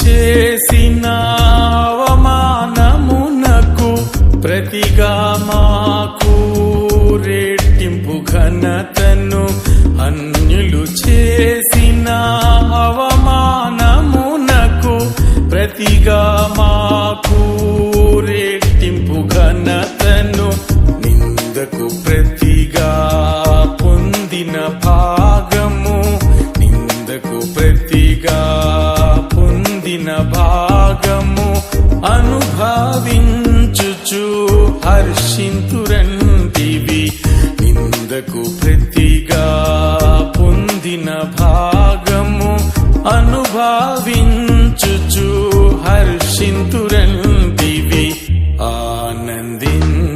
చేసిన అవమానమునకు ప్రతిగా మాకు రెట్టింపు ఘనతను అన్యులు చేసిన అవమానమునకు ప్రతిగా మాకు రెట్టింపు ఘనతను నిందకు ప్రతిగా పొందిన భాగ భాగము అనుభవించుచు హర్షింతురంటివి నిందకు ప్రతిగా పొందిన భాగము అనుభవించుచు హర్షింతురంటివి ఆనందించెదమో